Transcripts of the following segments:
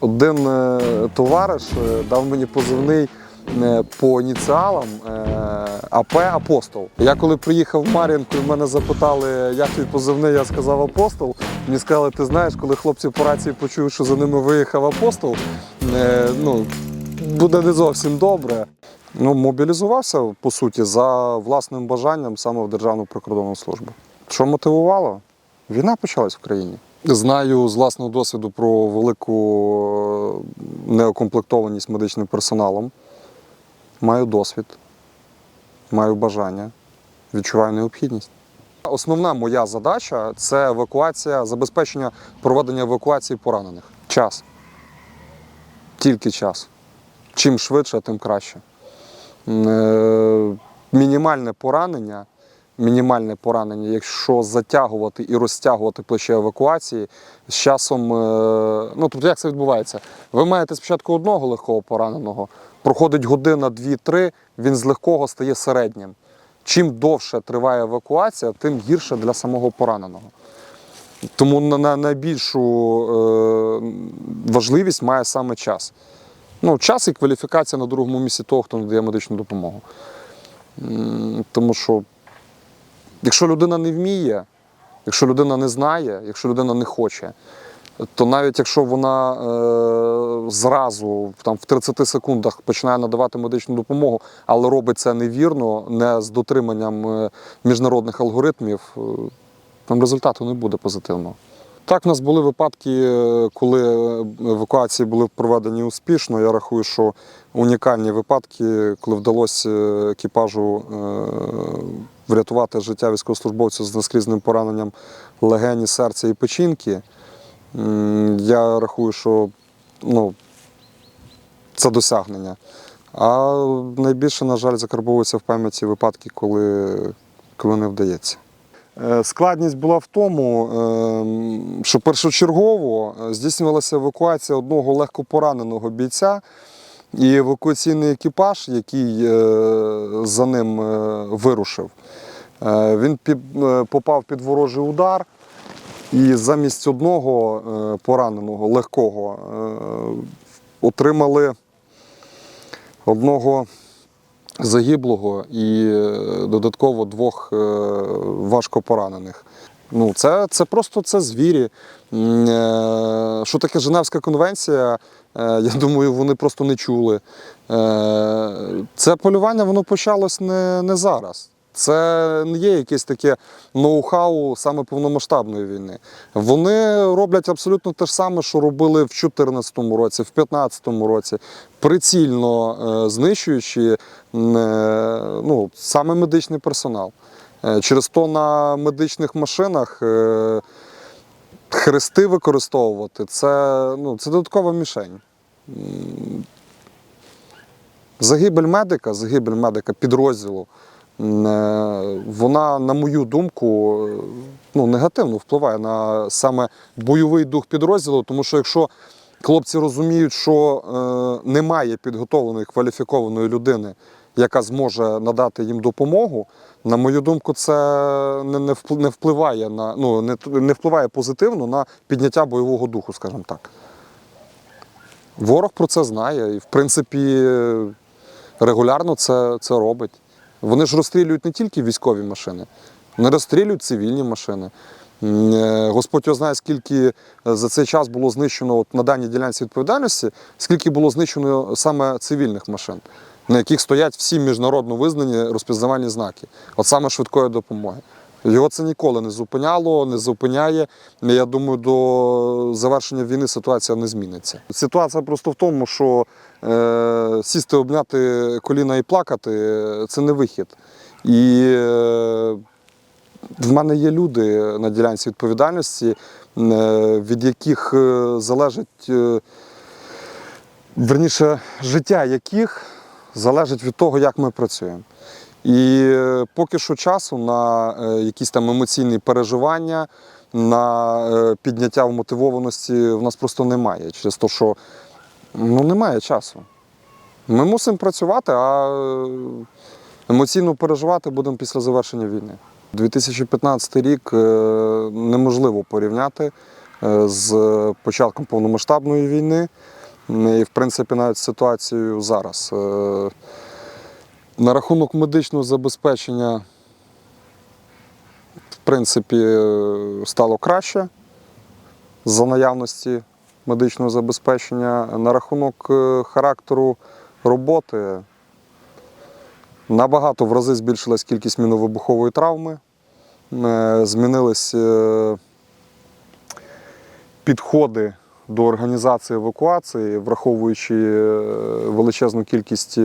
Один е, товариш е, дав мені позивний е, по ініціалам АП Апостол. Я коли приїхав в Мар'їнку і мене запитали, як твій позивний, я сказав Апостол. Мені сказали, ти знаєш, коли хлопці по рації почують, що за ними виїхав апостол, ну, буде не зовсім добре. Ну, мобілізувався, по суті, за власним бажанням саме в Державну прикордонну службу. Що мотивувало? Війна почалась в країні. Знаю з власного досвіду про велику е, неукомплектованість медичним персоналом. Маю досвід, маю бажання, відчуваю необхідність. Основна моя задача це евакуація, забезпечення проведення евакуації поранених. Час. Тільки час. Чим швидше, тим краще. Е, Мінімальне поранення, мінімальне поранення, якщо затягувати і розтягувати плече евакуації, з часом, е, ну тобто як це відбувається? Ви маєте спочатку одного легкого пораненого, проходить година, дві-три, він з легкого стає середнім. Чим довше триває евакуація, тим гірше для самого пораненого. Тому на- на найбільшу е, важливість має саме час. Ну, час і кваліфікація на другому місці того, хто надає медичну допомогу. Тому що, якщо людина не вміє, якщо людина не знає, якщо людина не хоче, то навіть якщо вона е, зразу там, в 30 секундах починає надавати медичну допомогу, але робить це невірно, не з дотриманням е, міжнародних алгоритмів, е, там результату не буде позитивного. Так, в нас були випадки, е, коли евакуації були проведені успішно. Я рахую, що унікальні випадки, коли вдалося е, екіпажу е, врятувати життя військовослужбовця з наскрізним пораненням легені, серця і печінки. Я рахую, що ну, це досягнення. А найбільше, на жаль, закарбовуються в пам'яті випадки, коли, коли не вдається. Е, Складність була в тому, ем, що першочергово е, здійснювалася евакуація одного легкопораненого бійця, і евакуаційний екіпаж, який е, за ним вирушив, він попав під ворожий удар. І замість одного пораненого легкого отримали одного загиблого і е, додатково двох е, важко поранених. Ну, це, це просто це звірі. Е, Що таке Женевська конвенція? Я думаю, вони просто не чули. Це полювання воно почалось не, не зараз. Це не є якесь таке ноу-хау саме повномасштабної війни. Вони роблять абсолютно те ж саме, що робили в 2014 році, в 2015 році, прицільно е, знищуючи е, ну, саме медичний персонал. Е, Через то на медичних машинах хрести використовувати це, ну, це додаткова мішень. Загибель медика, загибель медика підрозділу, вона, на мою думку, е, ну, негативно впливає на саме бойовий дух підрозділу, тому що якщо хлопці розуміють, що е, немає підготовленої кваліфікованої людини, яка зможе надати їм допомогу, на мою думку, це не, не впли- не впливає на ну, не впливає позитивно на підняття бойового духу, скажімо так. Ворог про це знає і, в принципі, регулярно це, це робить. Вони ж розстрілюють не тільки військові машини, вони розстрілюють цивільні машини. Е, Господь його знає, скільки е, за цей час було знищено от на даній ділянці відповідальності, скільки було знищено саме цивільних машин, на яких стоять всі міжнародно визнані розпізнавальні знаки, от саме швидкої допомоги. Його це ніколи не зупиняло, не зупиняє. Я думаю, до завершення війни ситуація не зміниться. Ситуація просто в тому, що е, сісти, обняти коліна і плакати це не вихід. І е, в мене є люди на ділянці відповідальності, е, від яких е, залежить, е, верніше, життя яких залежить від того, як ми працюємо. І е, поки що часу на е, якісь там емоційні переживання, на е, підняття вмотивованості в нас просто немає. Через те, що ну, немає часу. Ми мусимо працювати, а емоційно переживати будемо після завершення війни. 2015 рік неможливо порівняти, з початком повномасштабної війни. І, в принципі, навіть ситуацією зараз. На рахунок медичного забезпечення, в принципі, стало краще за наявності медичного забезпечення. На рахунок е, характеру роботи набагато в рази збільшилась кількість міновибухової травми, е, змінились е, підходи до організації евакуації, враховуючи е, величезну кількість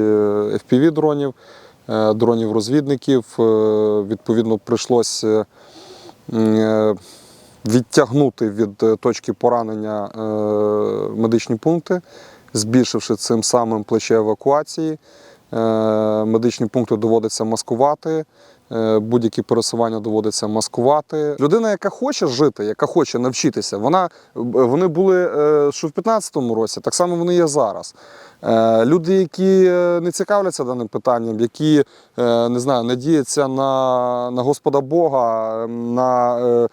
е, дронів-розвідників. Е, Відповідно, прийшлося е, відтягнути від точки поранення медичні пункти, збільшивши цим самим плече евакуації. Медичні пункти доводиться маскувати. Е, Будь-які пересування доводиться маскувати. Людина, яка хоче жити, яка хоче навчитися, вона вони були е, що в 2015 році, так само вони є зараз. Е, Люди, які е, не цікавляться даним питанням, які е, не знаю, надіються на, на Господа Бога, на е,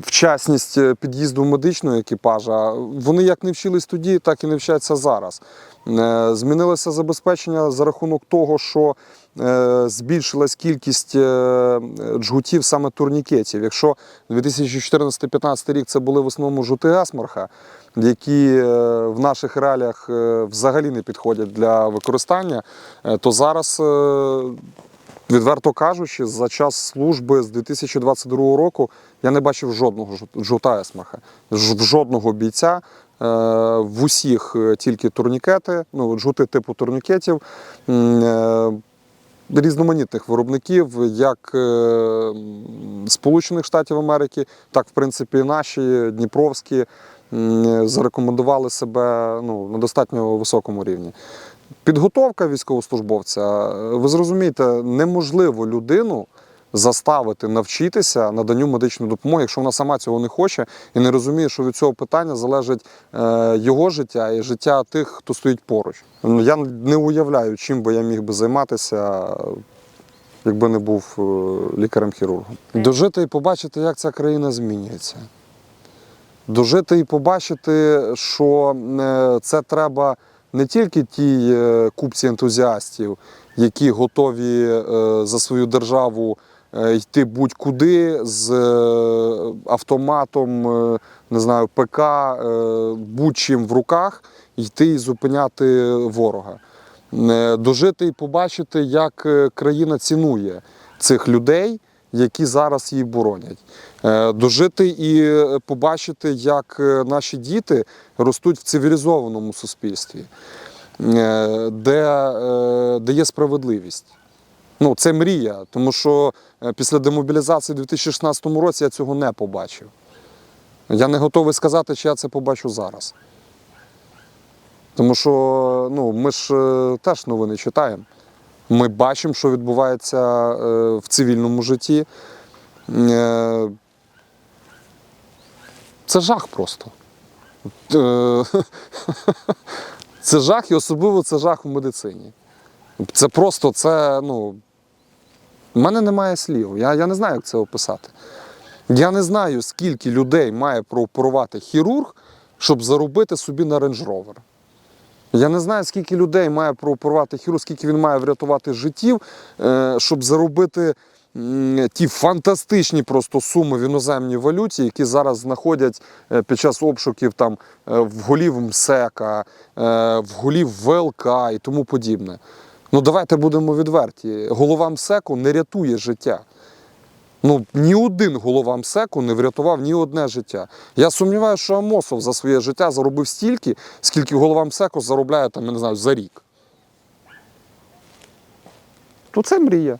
вчасність е, під'їзду медичного екіпажа, вони як не вчились тоді, так і не вчаться зараз. Е, Змінилося забезпечення за рахунок того, що е, збільшилась кількість джгутів саме турнікетів. Якщо 2014-2015 рік це були в основному жгути Есмарха, які в наших реаліях взагалі не підходять для використання, то зараз. Відверто кажучи, за час служби з 2022 року я не бачив жодного жовта есмаха, жодного бійця. Е, В усіх е, тільки турнікети, ну, жути типу турнікетів. е, Різноманітних виробників, як Сполучених Штатів Америки, так в принципі наші Дніпровські зарекомендували себе ну, на достатньо високому рівні. Підготовка військовослужбовця, е, ви зрозумієте, неможливо людину заставити навчитися наданню медичної допомоги, якщо вона сама цього не хоче і не розуміє, що від цього питання залежить е, його життя і життя тих, хто стоїть поруч. Ну, Я не уявляю, чим би я міг би займатися, якби не був е, лікарем-хірургом. Дожити і побачити, як ця країна змінюється. Дожити і побачити, що це треба не тільки тій е, купці ентузіастів, які готові е, за свою державу е, йти будь-куди з автоматом, не знаю, ПК, будь-чим в руках, йти і зупиняти ворога. Дожити і побачити, як країна цінує цих людей, які зараз її боронять. Е, Дожити і побачити, як е, наші діти ростуть в цивілізованому суспільстві, е, де, де є справедливість. Ну, це мрія, тому що після демобілізації у 2016 році я цього не побачив. Я не готовий сказати, чи я це побачу зараз. Тому що ну, ми ж теж новини читаємо. Ми бачимо, що відбувається е, в цивільному житті. Е, Це жах просто. Е, Це жах, і особливо це жах в медицині. Це просто це, ну. У мене немає слів. Я, я не знаю, як це описати. Я не знаю, скільки людей має прооперувати хірург, щоб заробити собі на Rover. Я не знаю, скільки людей має прооперувати хірург, скільки він має врятувати життів, е, щоб заробити ті фантастичні просто суми в іноземній валюті, які зараз знаходять е, під час обшуків там е, в голів МСЕКа, в голів ВЛК і тому подібне. Ну давайте будемо відверті. Голова МСЕКу не рятує життя. Ну, ні один голова МСЕКу не врятував ні одне життя. Я сумніваюся, що Амосов за своє життя заробив стільки, скільки голова МСЕКу заробляє там, я не знаю, за рік. То це мрія.